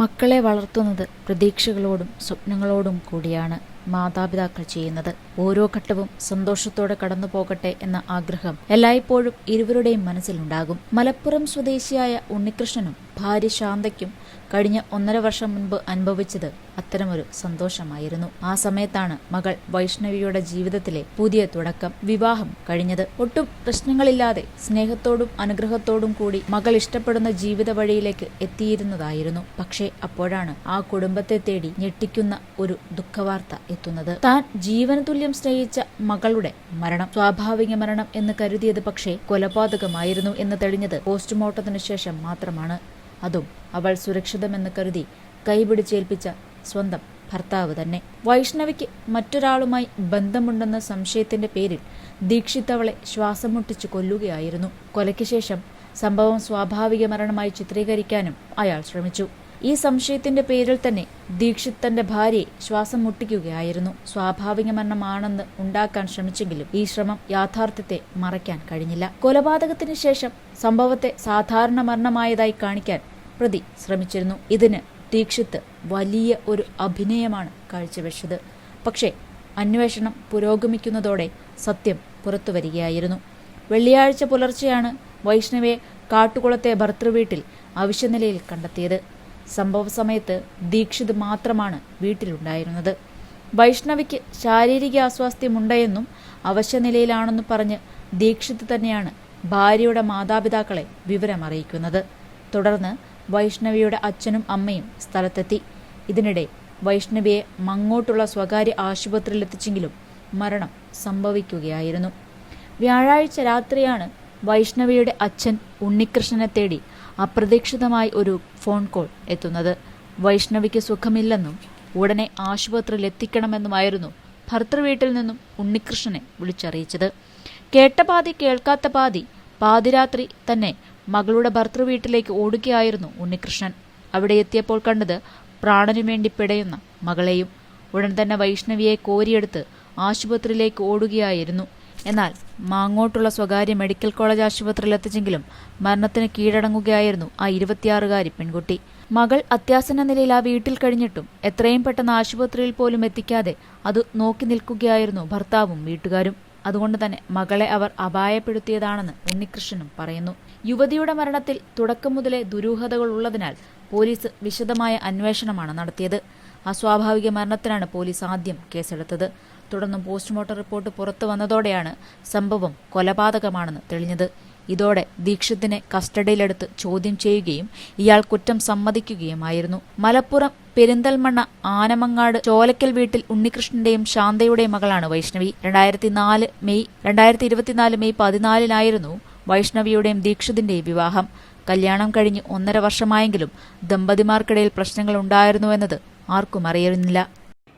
മക്കളെ വളർത്തുന്നത് പ്രതീക്ഷകളോടും സ്വപ്നങ്ങളോടും കൂടിയാണ് മാതാപിതാക്കൾ ചെയ്യുന്നത്. ഓരോ ഘട്ടവും സന്തോഷത്തോടെ കടന്നു പോകട്ടെ എന്ന ആഗ്രഹം എല്ലായ്പ്പോഴും ഇരുവരുടെയും മനസ്സിലുണ്ടാകും. മലപ്പുറം സ്വദേശിയായ ഉണ്ണികൃഷ്ണനും ഭാര്യ ശാന്തയ്ക്കും കഴിഞ്ഞ ഒന്നര വർഷം മുൻപ് അനുഭവിച്ചത് അത്തരമൊരു സന്തോഷമായിരുന്നു. ആ സമയത്താണ് മകൾ വൈഷ്ണവിയുടെ ജീവിതത്തിലെ പുതിയ തുടക്കം. വിവാഹം കഴിഞ്ഞത്. ഒട്ടും പ്രശ്നങ്ങളില്ലാതെ സ്നേഹത്തോടും അനുഗ്രഹത്തോടും കൂടി മകൾ ഇഷ്ടപ്പെടുന്ന ജീവിത വഴിയിലേക്ക് എത്തിയിരുന്നതായിരുന്നു. പക്ഷേ അപ്പോഴാണ് ആ കുടുംബത്തെ തേടി ഞെട്ടിക്കുന്ന ഒരു ദുഃഖവാർത്ത എത്തുന്നത്. താൻ ജീവന തുല്യം സ്നേഹിച്ച മകളുടെ മരണം. സ്വാഭാവിക മരണം എന്ന് കരുതിയത് പക്ഷേ കൊലപാതകമായിരുന്നു എന്ന് തെളിഞ്ഞത് പോസ്റ്റ്മോർട്ടത്തിനു ശേഷം മാത്രമാണ്. അതും അവൾ സുരക്ഷിതമെന്ന് കരുതി കൈപിടിച്ചേൽപ്പിച്ച സ്വന്തം ഭർത്താവ് തന്നെ. വൈഷ്ണവിക്ക് മറ്റൊരാളുമായി ബന്ധമുണ്ടെന്ന സംശയത്തിന്റെ പേരിൽ ദീക്ഷിത് അവളെ ശ്വാസം മുട്ടിച്ച് കൊല്ലുകയായിരുന്നു. കൊലയ്ക്ക് ശേഷം സംഭവം സ്വാഭാവിക മരണമായി ചിത്രീകരിക്കാനും അയാൾ ശ്രമിച്ചു. ഈ സംശയത്തിന്റെ പേരിൽ തന്നെ ദീക്ഷിത് തന്റെ ഭാര്യയെ ശ്വാസം മുട്ടിക്കുകയായിരുന്നു. സ്വാഭാവിക മരണമാണെന്ന് ഉണ്ടാക്കാൻ ശ്രമിച്ചെങ്കിലും ഈ ശ്രമം യാഥാർത്ഥ്യത്തെ മറയ്ക്കാൻ കഴിഞ്ഞില്ല. കൊലപാതകത്തിന് ശേഷം സംഭവത്തെ സാധാരണ മരണമായതായി കാണിക്കാൻ പ്രതി ശ്രമിച്ചിരുന്നു. ഇതിന് ദീക്ഷിത്ത് വലിയ ഒരു അഭിനയമാണ് കാഴ്ചവെച്ചത്. പക്ഷേ അന്വേഷണം പുരോഗമിക്കുന്നതോടെ സത്യം പുറത്തുവരികയായിരുന്നു. വെള്ളിയാഴ്ച പുലർച്ചെയാണ് വൈഷ്ണവയെ കാട്ടുകുളത്തെ ഭർത്തൃവീട്ടിൽ അവശ്യനിലയിൽ കണ്ടെത്തിയത്. സംഭവ സമയത്ത് ദീക്ഷിത് മാത്രമാണ് വീട്ടിലുണ്ടായിരുന്നത്. വൈഷ്ണവിക്ക് ശാരീരിക അസ്വാസ്ഥ്യമുണ്ടെന്നും അവശനിലയിലാണെന്ന് പറഞ്ഞ് ദീക്ഷിത് തന്നെയാണ് ഭാര്യയുടെ മാതാപിതാക്കളെ വിവരമറിയിക്കുന്നത്. തുടർന്ന് വൈഷ്ണവിയുടെ അച്ഛനും അമ്മയും സ്ഥലത്തെത്തി. ഇതിനിടെ വൈഷ്ണവിയെ മങ്ങോട്ടുള്ള സ്വകാര്യ ആശുപത്രിയിലെത്തിച്ചെങ്കിലും മരണം സംഭവിക്കുകയായിരുന്നു. വ്യാഴാഴ്ച രാത്രിയാണ് വൈഷ്ണവിയുടെ അച്ഛൻ ഉണ്ണികൃഷ്ണനെ തേടി അപ്രതീക്ഷിതമായി ഒരു ഫോൺ കോൾ എത്തുന്നത്. വൈഷ്ണവിക്ക് സുഖമില്ലെന്നും ഉടനെ ആശുപത്രിയിൽ എത്തിക്കണമെന്നുമായിരുന്നു ഭർത്തൃവീട്ടിൽ നിന്നും ഉണ്ണികൃഷ്ണനെ വിളിച്ചറിയിച്ചത്. കേട്ട പാതി കേൾക്കാത്ത പാതി പാതിരാത്രി തന്നെ മകളുടെ ഭർത്തൃവീട്ടിലേക്ക് ഓടുകയായിരുന്നു ഉണ്ണികൃഷ്ണൻ. അവിടെ എത്തിയപ്പോൾ കണ്ടത് പ്രാണനു വേണ്ടി പിടയുന്ന മകളെയും. ഉടൻ തന്നെ വൈഷ്ണവിയെ കോരിയെടുത്ത് ആശുപത്രിയിലേക്ക് ഓടുകയായിരുന്നു. എന്നാൽ മാങ്ങോട്ടുള്ള സ്വകാര്യ മെഡിക്കൽ കോളേജ് ആശുപത്രിയിൽ എത്തിച്ചെങ്കിലും മരണത്തിന് കീഴടങ്ങുകയായിരുന്നു ആ ഇരുപത്തിയാറുകാരി പെൺകുട്ടി. മകൾ അത്യാസന്ന നിലയിൽ ആ വീട്ടിൽ കഴിഞ്ഞിട്ടും എത്രയും പെട്ടെന്ന് ആശുപത്രിയിൽ പോലും എത്തിക്കാതെ അത് നോക്കി നിൽക്കുകയായിരുന്നു ഭർത്താവും വീട്ടുകാരും. അതുകൊണ്ട് തന്നെ മകളെ അവർ അപായപ്പെടുത്തിയതാണെന്ന് ഉണ്ണികൃഷ്ണനും പറയുന്നു. യുവതിയുടെ മരണത്തിൽ തുടക്കം മുതലേ ദുരൂഹതകൾ ഉള്ളതിനാൽ പോലീസ് വിശദമായ അന്വേഷണമാണ് നടത്തിയത്. അസ്വാഭാവിക മരണത്തിനാണ് പോലീസ് ആദ്യം കേസെടുത്തത്. തുടർന്ന് പോസ്റ്റ്മോർട്ടം റിപ്പോർട്ട് പുറത്തു വന്നതോടെയാണ് സംഭവം കൊലപാതകമാണെന്ന് തെളിഞ്ഞത്. ഇതോടെ ദീക്ഷിതിനെ കസ്റ്റഡിയിലെടുത്ത് ചോദ്യം ചെയ്യുകയും ഇയാൾ കുറ്റം സമ്മതിക്കുകയുമായിരുന്നു. മലപ്പുറം പെരിന്തൽമണ്ണ ആനമങ്ങാട് ചോലക്കൽ വീട്ടിൽ ഉണ്ണികൃഷ്ണന്റെയും ശാന്തയുടെയും മകളാണ് വൈഷ്ണവി. രണ്ടായിരത്തി നാല് മെയ് രണ്ടായിരത്തി ഇരുപത്തിനാല് മെയ് പതിനാലിനായിരുന്നു വൈഷ്ണവിയുടെയും ദീക്ഷിതിന്റെയും വിവാഹം. കല്യാണം കഴിഞ്ഞ് ഒന്നര വർഷമായെങ്കിലും ദമ്പതിമാർക്കിടയിൽ പ്രശ്നങ്ങൾ ഉണ്ടായിരുന്നുവെന്നത് ആർക്കും അറിയുന്നില്ല.